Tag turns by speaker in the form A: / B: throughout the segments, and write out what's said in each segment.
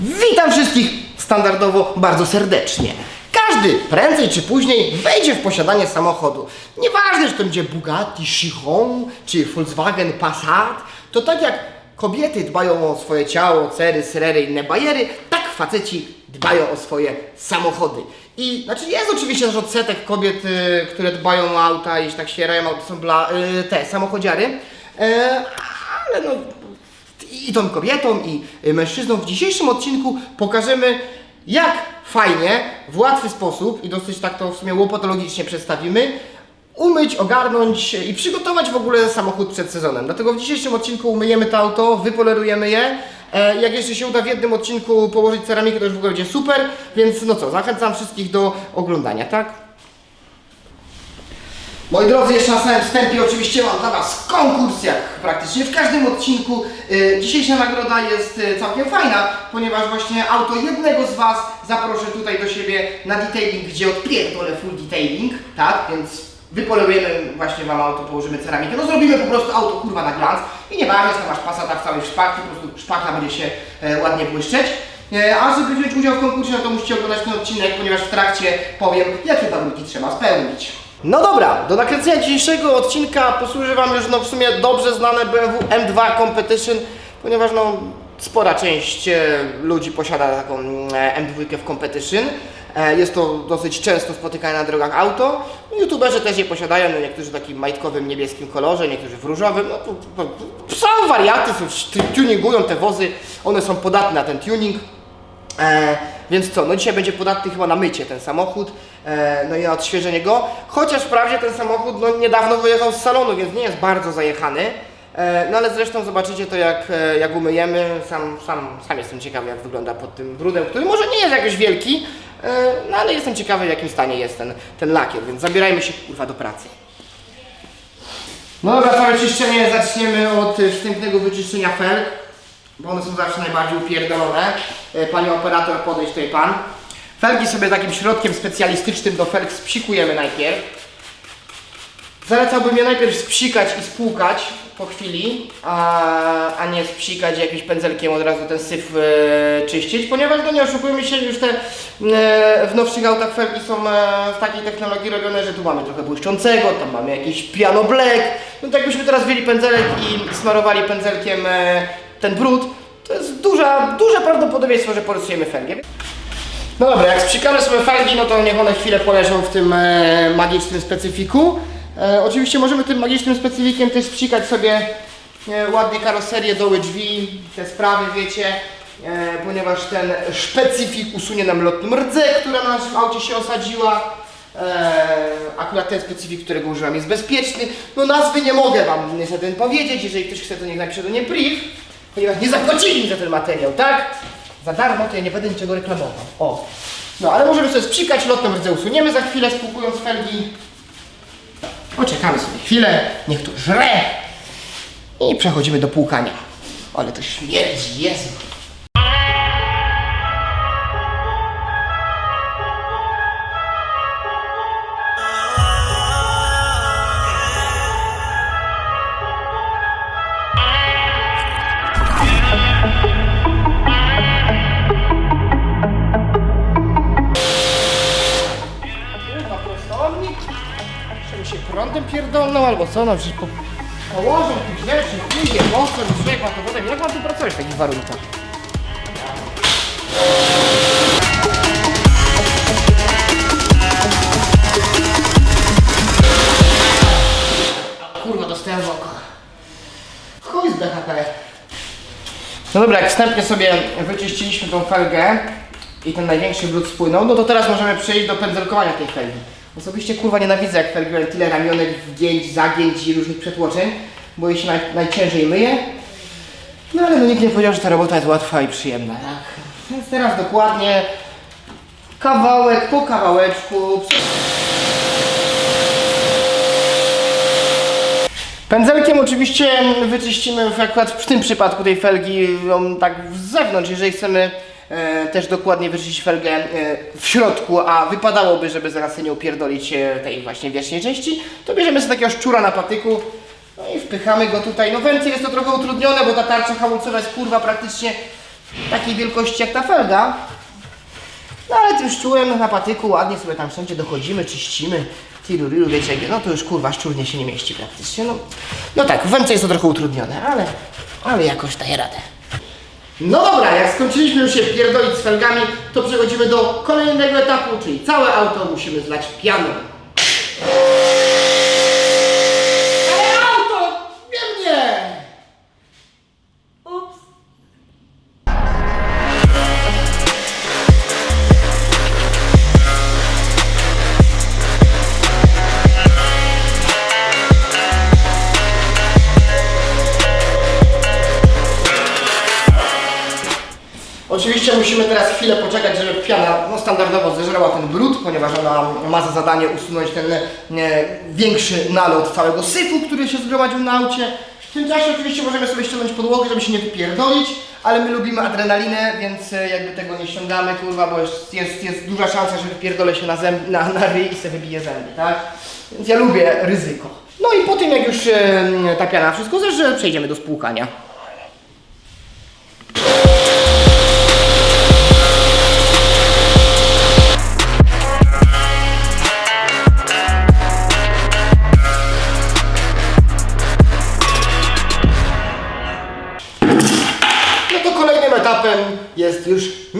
A: Witam wszystkich standardowo bardzo serdecznie. Każdy prędzej czy później wejdzie w posiadanie samochodu. Nieważne, czy to będzie Bugatti Chiron czy Volkswagen Passat, to tak jak kobiety dbają o swoje ciało, cery, syrery i inne bajery, tak faceci dbają o swoje samochody. I znaczy jest oczywiście też odsetek kobiet, y, które dbają o auta i się tak świerają, auta są bla, y, te samochodziary, y, ale no i tą kobietom, i y, mężczyznom w dzisiejszym odcinku pokażemy, jak fajnie, w łatwy sposób i dosyć tak to w sumie łopatologicznie przedstawimy, umyć, ogarnąć i przygotować w ogóle samochód przed sezonem. Dlatego w dzisiejszym odcinku umyjemy to auto, wypolerujemy je. E, jak jeszcze się uda w jednym odcinku położyć ceramikę, to już w ogóle będzie super, więc no co, zachęcam wszystkich do oglądania, tak? Moi drodzy, jeszcze na samym wstępie oczywiście mam dla Was konkurs, jak praktycznie w każdym odcinku. Y, Dzisiejsza nagroda jest y, całkiem fajna, ponieważ właśnie auto jednego z Was zaproszę tutaj do siebie na detailing, gdzie odpierdolę full detailing, tak? Więc wypolerujemy właśnie Wam auto, położymy ceramikę, no zrobimy po prostu auto kurwa na glans i nieważne, że tam masz Passata w całej szpachcie, po prostu szpachla będzie się e, ładnie błyszczeć. E, A żeby wziąć udział w konkursie, no to musicie oglądać ten odcinek, ponieważ w trakcie powiem, jakie warunki trzeba spełnić. No dobra, do nakręcenia dzisiejszego odcinka posłuży Wam już no w sumie dobrze znane BMW M2 Competition, ponieważ no spora część e, ludzi posiada taką e, M2 w Competition. E, Jest to dosyć często spotykane na drogach auto. YouTuberzy też je posiadają, no, niektórzy w takim majtkowym niebieskim kolorze, niektórzy w różowym. No, to, to, są wariaty, tuningują te wozy, one są podatne na ten tuning. E, więc co, no dzisiaj będzie podatny chyba na mycie ten samochód, e, no i na odświeżenie go. Chociaż wprawdzie ten samochód no, niedawno wyjechał z salonu, więc nie jest bardzo zajechany. E, no ale zresztą zobaczycie to jak, e, jak umyjemy. Sam, sam, sam jestem ciekawy jak wygląda pod tym brudem, który może nie jest jakiś wielki, e, no ale jestem ciekawy w jakim stanie jest ten, ten lakier, więc zabierajmy się kurwa do pracy. No dobra, całe czyszczenie zaczniemy od e, wstępnego wyczyszczenia felg bo one są zawsze najbardziej upierdolone. E, Panie operator, podejdź tutaj pan. Felgi sobie takim środkiem specjalistycznym do felg spsikujemy najpierw. Zalecałbym je najpierw spsikać i spłukać po chwili, a, a nie spsikać jakimś pędzelkiem od razu ten syf e, czyścić, ponieważ no nie oszukujmy się, już te e, w nowszych autach felgi są w takiej technologii robione, że tu mamy trochę błyszczącego, tam mamy jakiś piano black, no to jakbyśmy teraz wzięli pędzelek i smarowali pędzelkiem ten brud, to jest duża, duże prawdopodobieństwo, że porysujemy felgę. No dobra, jak spsikamy sobie felgi, no to niech one chwilę poleżą w tym e, magicznym specyfiku. E, oczywiście możemy tym magicznym specyfikiem też spsikać sobie e, ładnie karoserię, doły drzwi, te sprawy, wiecie, e, ponieważ ten specyfik usunie nam lotną rdzę, która na naszym aucie się osadziła. E, akurat ten specyfik, którego używam jest bezpieczny. No nazwy nie mogę wam niestety powiedzieć, jeżeli ktoś chce to niech napisze do mnie brief, ponieważ nie zapłacili mi za ten materiał, tak? Za darmo to ja nie będę niczego reklamował. O. No ale możemy sobie spsikać, lotną rdzę usuniemy za chwilę, spłukując felgi. Poczekamy sobie chwilę, niech to żre. I przechodzimy do płukania. Ale to śmierdzi, Jezu. Albo co? No przecież po... położą tych rzeczy, pije, mocno, i człowiek ma to potem. Jak mam tu pracować w takich warunkach? Kurwa, dostałem w oko. Chuj z BHP. No dobra, jak wstępnie sobie wyczyściliśmy tą felgę i ten największy brud spłynął, no to teraz możemy przejść do pędzelkowania tej felgi. Osobiście kurwa nienawidzę jak mają tyle ramionek, wgięć, zagięć i różnych przetłoczeń, bo jej się naj, najciężej myje. No ale no nikt nie powiedział, że ta robota jest łatwa i przyjemna, tak? Więc teraz dokładnie kawałek po kawałeczku. Pędzelkiem oczywiście wyczyścimy w, akurat w tym przypadku tej felgi ją tak z zewnątrz, jeżeli chcemy też dokładnie wyczyścić felgę e, w środku, a wypadałoby, żeby zaraz nie upierdolić e, tej właśnie wierzchniej części, to bierzemy sobie takiego szczura na patyku no i wpychamy go tutaj. No więcej jest to trochę utrudnione, bo ta tarcza hamulcowa jest kurwa praktycznie takiej wielkości jak ta felga. No ale tym szczurem na patyku ładnie sobie tam wszędzie dochodzimy, czyścimy. Tiruriru, wiecie, no to już kurwa szczurnie się nie mieści praktycznie. No, no tak, w jest to trochę utrudnione, ale, ale jakoś daje radę. No dobra, jak skończyliśmy już się pierdolić z felgami, to przechodzimy do kolejnego etapu, czyli całe auto musimy zlać pianą. Musimy teraz chwilę poczekać, żeby piana no, standardowo zeżrała ten brud, ponieważ ona ma za zadanie usunąć ten e, większy nalot całego syfu, który się zgromadził na aucie. W tym czasie oczywiście możemy sobie ściągnąć podłogę, żeby się nie wypierdolić, ale my lubimy adrenalinę, więc e, jakby tego nie ściągamy, kurwa, bo jest, jest, jest duża szansa, że wypierdolę się na, zęb, na, na ryj i sobie wybiję zęby, tak? Więc ja lubię ryzyko. No i po tym, jak już e, ta piana wszystko zeżre, przejdziemy do spłukania.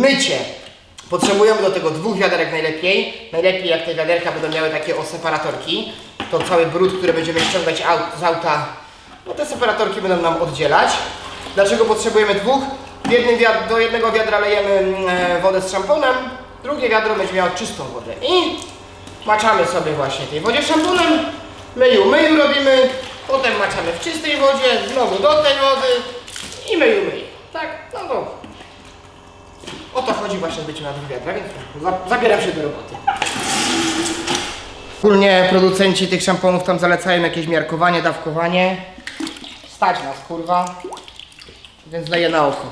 A: Mycie. Potrzebujemy do tego dwóch wiaderek najlepiej. Najlepiej jak te wiaderka będą miały takie o separatorki. To cały brud, który będziemy ściągać z auta, no te separatorki będą nam oddzielać. Dlaczego potrzebujemy dwóch? Do jednego wiadra lejemy mm, e, wodę z szamponem, drugie wiadro będzie miało czystą wodę. I maczamy sobie właśnie tej wodzie szamponem, myju, myju robimy, potem maczamy w czystej wodzie, znowu do tej wody i myju, myju. Tak? No to o to chodzi właśnie być na dwóch wiadrach, więc za, zabieram się do roboty. Ogólnie producenci tych szamponów tam zalecają jakieś miarkowanie, dawkowanie. Stać nas, kurwa. Więc daję na oko.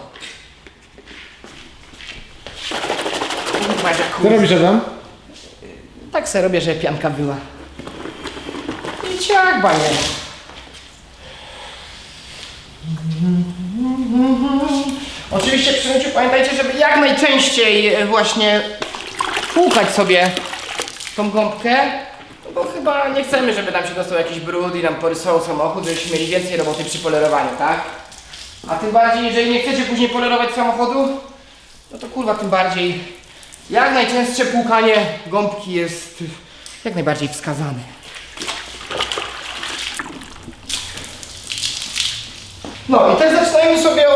A: Kurwa,
B: Co
A: kurwa.
B: robisz Adam?
A: Tak se robię, żeby pianka była. I ciak, banie. Myciu pamiętajcie, żeby jak najczęściej e, właśnie płukać sobie tą gąbkę, no bo chyba nie chcemy, żeby nam się dostał jakiś brud i nam porysował samochód, żebyśmy mieli więcej roboty przy polerowaniu, tak? A tym bardziej, jeżeli nie chcecie później polerować samochodu, no to kurwa tym bardziej jak najczęstsze płukanie gąbki jest jak najbardziej wskazane. No i też zaczynajmy sobie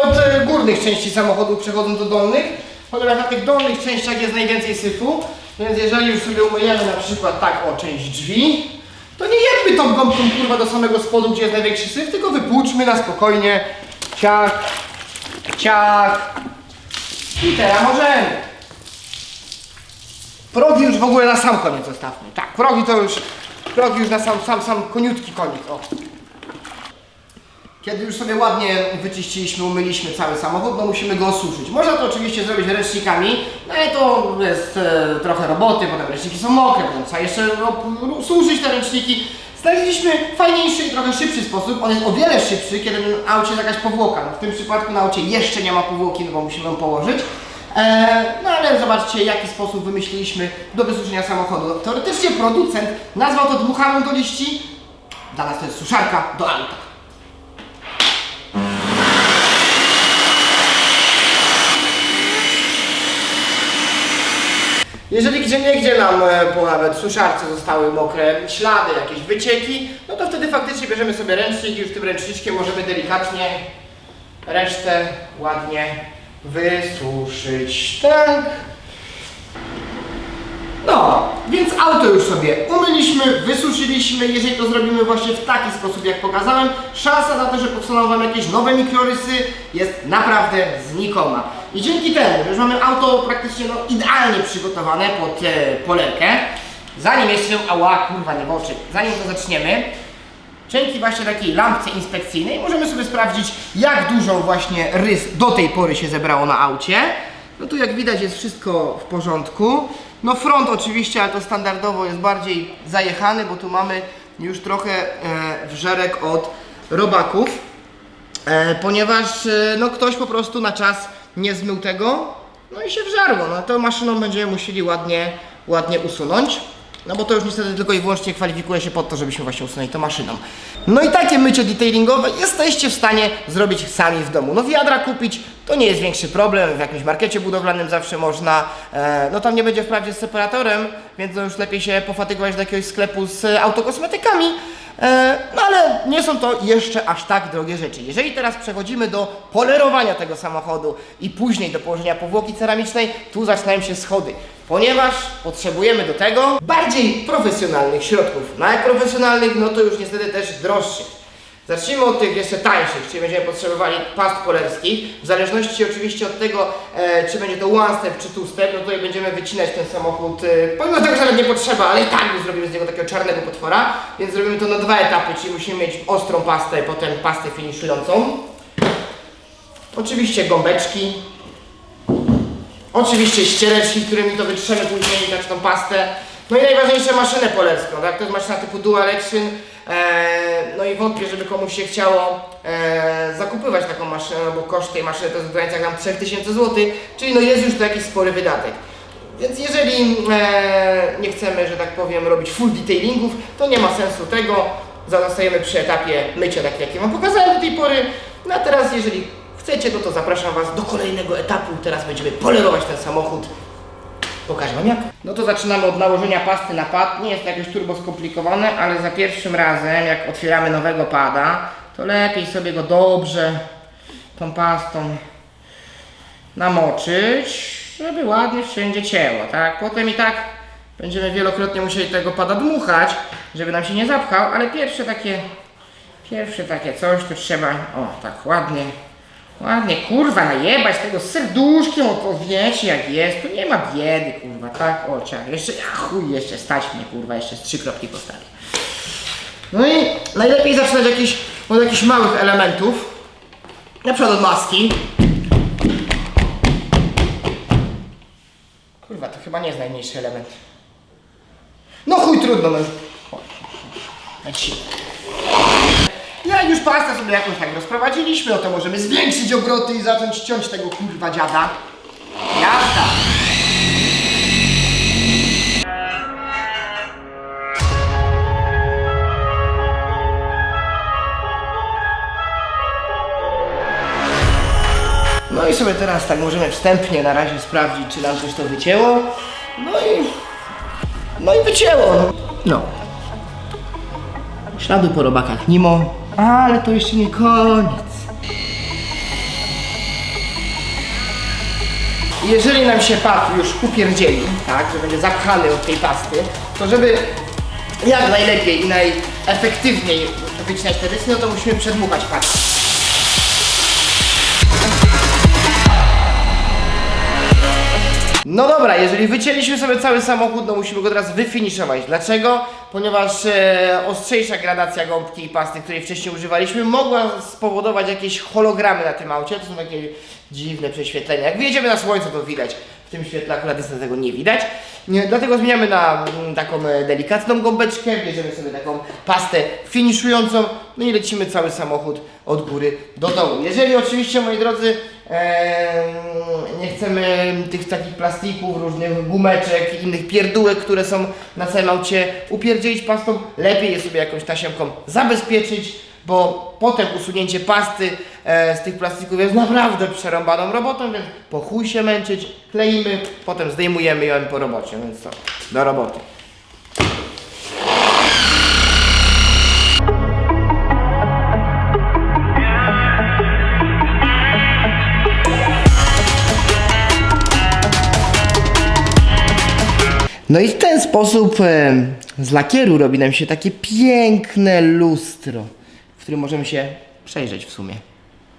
A: górnych części samochodu, przechodząc do dolnych, ponieważ na tych dolnych częściach jest najwięcej syfu, więc jeżeli już sobie umyjemy na przykład tak o część drzwi, to nie jedźmy tą gąbką kurwa do samego spodu, gdzie jest największy syf, tylko wypłuczmy na spokojnie, ciak, ciak i teraz możemy. Progi już w ogóle na sam koniec zostawmy. Tak, progi to już, progi już na sam, sam, sam koniutki koniec. O. Kiedy już sobie ładnie wyczyściliśmy, umyliśmy cały samochód, no musimy go osuszyć. Można to oczywiście zrobić ręcznikami, no ale to jest e, trochę roboty, potem ręczniki są mokre, potem trzeba jeszcze no, suszyć te ręczniki. Znaleźliśmy fajniejszy i trochę szybszy sposób. On jest o wiele szybszy, kiedy na aucie jest jakaś powłoka. No, w tym przypadku na aucie jeszcze nie ma powłoki, no bo musimy ją położyć. E, no ale zobaczcie, jaki sposób wymyśliliśmy do wysuszenia samochodu. Teoretycznie producent nazwał to dmuchaną do liści. Dla nas to jest suszarka do auta. Jeżeli gdzie niegdzie nam e, po nawet suszarce zostały mokre ślady, jakieś wycieki, no to wtedy faktycznie bierzemy sobie ręcznik i już tym ręczniczkiem możemy delikatnie resztę ładnie wysuszyć. Tak. No, więc auto już sobie umyliśmy, wysuszyliśmy. Jeżeli to zrobimy właśnie w taki sposób, jak pokazałem, szansa na to, że powstaną Wam jakieś nowe mikrorysy jest naprawdę znikoma. I dzięki temu, że już mamy auto praktycznie no, idealnie przygotowane pod e, polerkę, zanim jeszcze, ała kurwa nie w zanim to zaczniemy, Dzięki właśnie takiej lampce inspekcyjnej możemy sobie sprawdzić, jak dużo właśnie rys do tej pory się zebrało na aucie. No tu jak widać jest wszystko w porządku. No front oczywiście, ale to standardowo jest bardziej zajechany, bo tu mamy już trochę e, wżerek od robaków. E, ponieważ e, no, ktoś po prostu na czas nie zmył tego, no i się wżarło. No to maszyną będziemy musieli ładnie, ładnie usunąć. No bo to już niestety tylko i wyłącznie kwalifikuje się pod to, żebyśmy właśnie usunęli to maszyną. No i takie mycie detailingowe jesteście w stanie zrobić sami w domu. No wiadra kupić to nie jest większy problem, w jakimś markecie budowlanym zawsze można. E, no tam nie będzie wprawdzie z separatorem, więc no już lepiej się pofatygować do jakiegoś sklepu z autokosmetykami. E, No ale nie są to jeszcze aż tak drogie rzeczy. Jeżeli teraz przechodzimy do polerowania tego samochodu i później do położenia powłoki ceramicznej, tu zaczynają się schody. Ponieważ potrzebujemy do tego bardziej profesjonalnych środków. No jak profesjonalnych, no to już niestety też droższych. Zacznijmy od tych jeszcze tańszych, czyli będziemy potrzebowali past polerskich. W zależności oczywiście od tego, e, czy będzie to one step czy two step, no tutaj będziemy wycinać ten samochód, e, pomimo tego, że nawet nie potrzeba, ale i tak my zrobimy z niego takiego czarnego potwora, więc zrobimy to na dwa etapy, czyli musimy mieć ostrą pastę i potem pastę finiszującą. Oczywiście gąbeczki, Oczywiście ściereczki, którymi to wytrzemy później, tak tą pastę. No i najważniejsze maszynę polerską, tak? To jest maszyna typu Dual Action. Eee, no i wątpię, żeby komuś się chciało eee, zakupywać taką maszynę, no bo koszt tej maszyny to jest w granicach tam 3000 zł, czyli no jest już to jakiś spory wydatek. Więc jeżeli eee, nie chcemy, że tak powiem, robić full detailingów, to nie ma sensu tego. Zostajemy przy etapie mycia, tak jak ja Wam pokazałem do tej pory. No a teraz, jeżeli chcecie, no to zapraszam Was do kolejnego etapu. Teraz będziemy polerować ten samochód. Pokażę Wam jak. No to zaczynamy od nałożenia pasty na pad. Nie jest to jakieś turbo skomplikowane, ale za pierwszym razem, jak otwieramy nowego pada, to lepiej sobie go dobrze tą pastą namoczyć, żeby ładnie wszędzie cięło, tak? Potem i tak będziemy wielokrotnie musieli tego pada dmuchać, żeby nam się nie zapchał, ale pierwsze takie, pierwsze takie coś to trzeba, o tak ładnie, ładnie, kurwa, najebać tego serduszkiem, o to wiecie jak jest, tu nie ma biedy, kurwa, tak? O, ciach, jeszcze, a chuj, jeszcze stać mnie, kurwa, jeszcze z trzy kropki postawię. No i najlepiej zaczynać jakieś, od jakichś małych elementów, na przykład od maski, Kurwa, to chyba nie jest najmniejszy element. No chuj, trudno, no już. O, Leci. Jak już pastę sobie jakąś tak rozprowadziliśmy, to możemy zwiększyć obroty i zacząć ciąć tego kurwa dziada. Jazda! No i sobie teraz tak możemy wstępnie na razie sprawdzić, czy nam coś to wycięło. No i... No i wycięło. no. No. Śladu po robakach Nimo. Ale to jeszcze nie koniec. Jeżeli nam się pad już upierdzieli, tak, że będzie zapchany od tej pasty, to żeby jak najlepiej i najefektywniej wycinać te rysy, no to musimy przedmuchać pad. No dobra, jeżeli wycięliśmy sobie cały samochód, no musimy go teraz wyfiniszować. Dlaczego? Ponieważ e, ostrzejsza gradacja gąbki i pasty, której wcześniej używaliśmy, mogła spowodować jakieś hologramy na tym aucie. To są takie dziwne prześwietlenia. Jak wyjedziemy na słońce, to widać. Tym świetle akurat niestety tego nie widać. Dlatego zmieniamy na mm, taką e, delikatną gąbeczkę, bierzemy sobie taką pastę finiszującą, no i lecimy cały samochód od góry do dołu. Jeżeli oczywiście, moi drodzy, nie chcemy tych takich plastików, różnych gumeczek innych pierdółek, które są na całym aucie upierdzielić pastą. Lepiej je sobie jakąś tasiemką zabezpieczyć, bo potem usunięcie pasty e, z tych plastików jest naprawdę przerąbaną robotą, więc po chuj się męczyć, kleimy, potem zdejmujemy ją po robocie, więc co, do roboty. No i w ten sposób e, z lakieru robi nam się takie piękne lustro, w którym możemy się przejrzeć w sumie.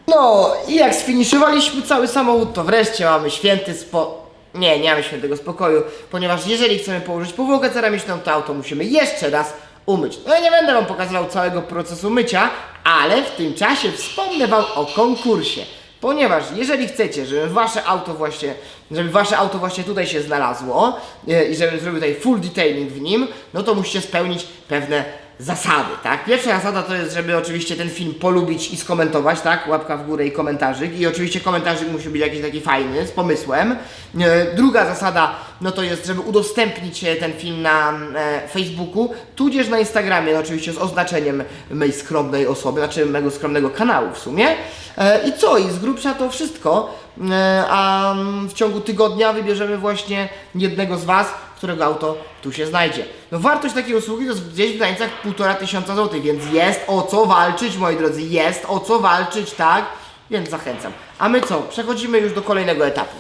A: No i jak sfiniszowaliśmy cały samochód, to wreszcie mamy święty spo... Nie, nie mamy świętego spokoju, ponieważ jeżeli chcemy położyć powłokę ceramiczną, to auto musimy jeszcze raz umyć. No ja nie będę wam pokazywał całego procesu mycia, ale w tym czasie wspomnę wam o konkursie. Ponieważ jeżeli chcecie, żeby wasze auto właśnie, żeby wasze auto właśnie tutaj się znalazło e, i żebym zrobił tutaj full detailing w nim, no to musicie spełnić pewne zasady, tak? Pierwsza zasada to jest, żeby oczywiście ten film polubić i skomentować, tak? Łapka w górę i komentarzyk. I oczywiście komentarzyk musi być jakiś taki fajny, z pomysłem. E, druga zasada, no to jest, żeby udostępnić e, ten film na e, Facebooku, tudzież na Instagramie, no oczywiście z oznaczeniem mojej skromnej osoby, znaczy mego skromnego kanału w sumie. I co? I z grubsza to wszystko. A mm, w ciągu tygodnia wybierzemy właśnie jednego z Was, którego auto tu się znajdzie. No wartość takiej usługi to gdzieś w granicach półtora tysiąca złotych, więc jest o co walczyć, moi drodzy, jest o co walczyć, tak? Więc zachęcam. A my co? Przechodzimy już do kolejnego etapu.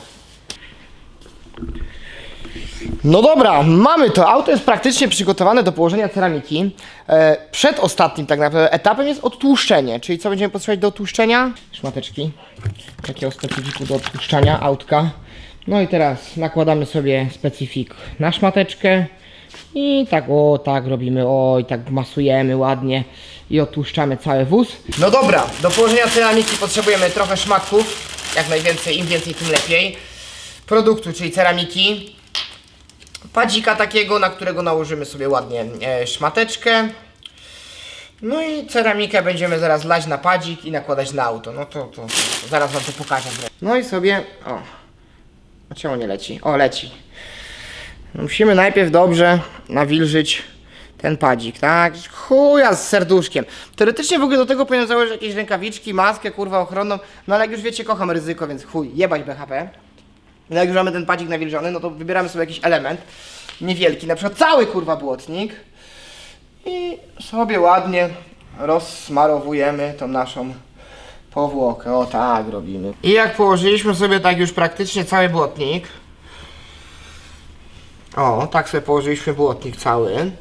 A: No dobra, mamy to. Auto jest praktycznie przygotowane do położenia ceramiki. E, przed ostatnim tak naprawdę etapem jest odtłuszczenie, czyli co będziemy potrzebować do odtłuszczenia? Szmateczki, takiego specyfiku do odtłuszczania autka. No i teraz nakładamy sobie specyfik na szmateczkę i tak o, tak robimy, o i tak masujemy ładnie i odtłuszczamy cały wóz. No dobra, do położenia ceramiki potrzebujemy trochę szmatków, jak najwięcej, im więcej tym lepiej. Produktu, czyli ceramiki, padzika takiego, na którego nałożymy sobie ładnie e, szmateczkę. No i ceramikę będziemy zaraz lać na padzik i nakładać na auto. No to, to, to zaraz wam to pokażę. No i sobie, o, a czemu nie leci? O, leci. No musimy najpierw dobrze nawilżyć ten padzik, tak? Chuja z serduszkiem. Teoretycznie w ogóle do tego powinien założyć jakieś rękawiczki, maskę, kurwa ochronną, no ale jak już wiecie, kocham ryzyko, więc chuj, jebać BHP. No jak już mamy ten padzik nawilżony, no to wybieramy sobie jakiś element niewielki, na przykład cały kurwa błotnik i sobie ładnie rozsmarowujemy tą naszą powłokę. O tak robimy. I jak położyliśmy sobie tak już praktycznie cały błotnik, o, tak sobie położyliśmy błotnik cały.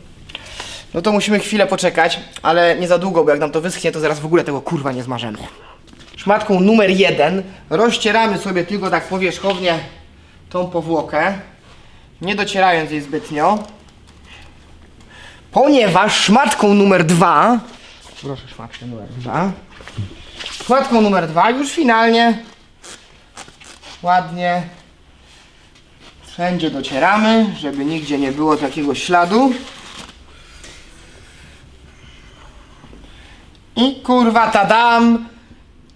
A: No to musimy chwilę poczekać, ale nie za długo, bo jak nam to wyschnie, to zaraz w ogóle tego kurwa nie zmarzemy. Szmatką numer jeden rozcieramy sobie tylko tak powierzchownie tą powłokę, nie docierając jej zbytnio. Ponieważ szmatką numer dwa, proszę szmatkę numer dwa, szmatką numer dwa już finalnie ładnie wszędzie docieramy, żeby nigdzie nie było takiego śladu. I kurwa tadam!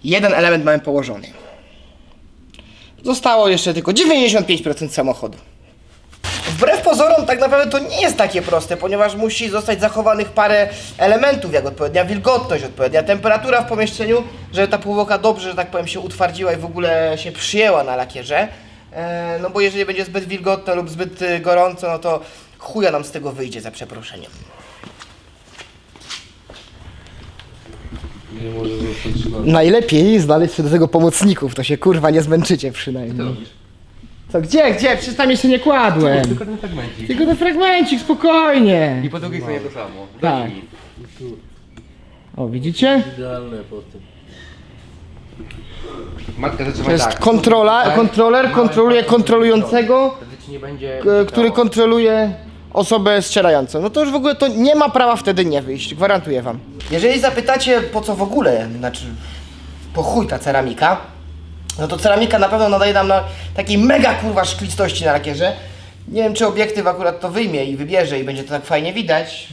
A: Jeden element mamy położony. Zostało jeszcze tylko 95% samochodu. Wbrew pozorom tak naprawdę to nie jest takie proste, ponieważ musi zostać zachowanych parę elementów, jak odpowiednia wilgotność, odpowiednia temperatura w pomieszczeniu, żeby ta powłoka dobrze, że tak powiem, się utwardziła i w ogóle się przyjęła na lakierze. E, no bo jeżeli będzie zbyt wilgotno lub zbyt y, gorąco, no to chuja nam z tego wyjdzie za przeproszeniem.
B: Nie może zostać.
A: Najlepiej znaleźć sobie do tego pomocników, to się kurwa nie zmęczycie przynajmniej. Co, gdzie, gdzie? Przecież tam jeszcze nie kładłem.
B: Tylko ten fragmencik.
A: Tylko ten fragmencik, spokojnie.
B: I po drugiej stronie to samo.
A: Tak. O, widzicie?
C: Idealne potem.
B: Matka
A: To
B: zaczyna
A: jest
B: tak.
A: kontrola,
B: Tak.
A: kontroler kontroluje kontrolującego,
B: Wtedy ci nie będzie...
A: k- który kontroluje osobę ścierającą. No to już w ogóle to nie ma prawa wtedy nie wyjść, gwarantuję wam. Jeżeli zapytacie po co w ogóle, znaczy po chuj ta ceramika, no to ceramika na pewno nadaje nam na takiej mega kurwa szklistości na lakierze. Nie wiem czy obiektyw akurat to wyjmie i wybierze i będzie to tak fajnie widać,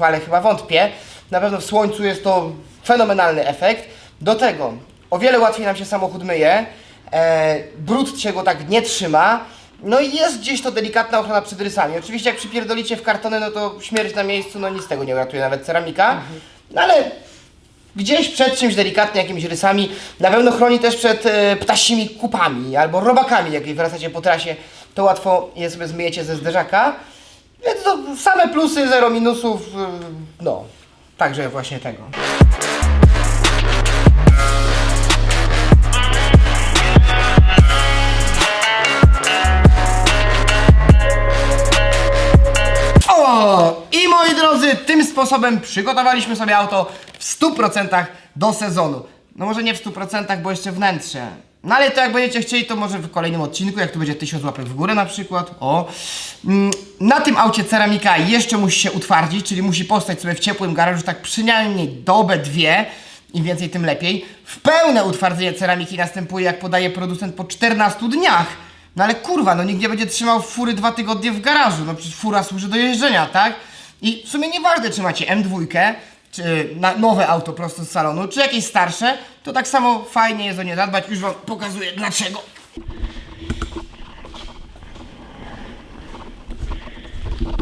A: ale chyba wątpię. Na pewno w słońcu jest to fenomenalny efekt. Do tego o wiele łatwiej nam się samochód myje, e, brud się go tak nie trzyma, no i jest gdzieś to delikatna ochrona przed rysami. Oczywiście jak przypierdolicie w kartony, no to śmierć na miejscu, no nic z tego nie uratuje nawet ceramika, no ale gdzieś przed czymś delikatnie, jakimiś rysami. Na pewno chroni też przed e, ptasimi kupami albo robakami, jak wracacie po trasie, to łatwo je sobie zmyjecie ze zderzaka. Więc to same plusy, zero minusów, e, no. Także właśnie tego. O! I moi drodzy, tym sposobem przygotowaliśmy sobie auto w 100% do sezonu. No może nie w 100%, bo jeszcze wnętrze. No ale to jak będziecie chcieli, to może w kolejnym odcinku, jak tu będzie 1000 łapek w górę na przykład. O! Mm, Na tym aucie ceramika jeszcze musi się utwardzić, czyli musi postać sobie w ciepłym garażu tak przynajmniej dobę, dwie. Im więcej, tym lepiej. W pełne utwardzenie ceramiki następuje, jak podaje producent, po 14 dniach. No ale kurwa, no nikt nie będzie trzymał fury dwa tygodnie w garażu. No przecież fura służy do jeżdżenia, tak? I w sumie nieważne, czy macie M2, czy na nowe auto prosto z salonu, czy jakieś starsze, to tak samo fajnie jest o nie zadbać. Już wam pokazuję dlaczego.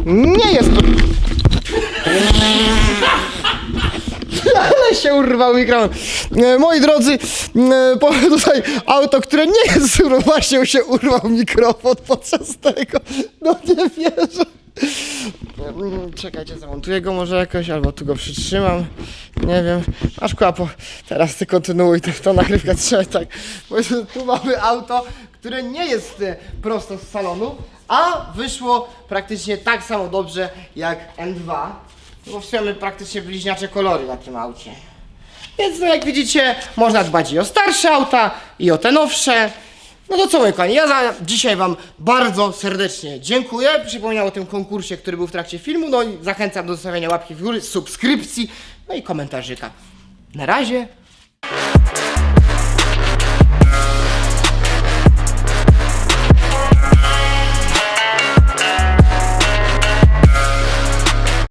A: Nie jest to... Ale się urwał mikrofon. E, Moi drodzy, e, powiem tutaj auto, które nie jest surów, właśnie się urwał mikrofon podczas tego. No nie wierzę. Mm, Czekajcie, zamontuję go może jakoś, albo tu go przytrzymam. Nie wiem. Masz kłapo. Teraz ty kontynuuj to, to nagrywkę trzeba tak. Bo tu mamy auto, które nie jest e, prosto z salonu, a wyszło praktycznie tak samo dobrze jak M2. Bo mamy praktycznie bliźniacze kolory na tym aucie. Więc no jak widzicie, można dbać i o starsze auta, i o te nowsze. No to co moi kochani, ja za dzisiaj wam bardzo serdecznie dziękuję. Przypomniał o tym konkursie, który był w trakcie filmu. No i zachęcam do zostawienia łapki w górę, subskrypcji, no i komentarzyka. Na razie.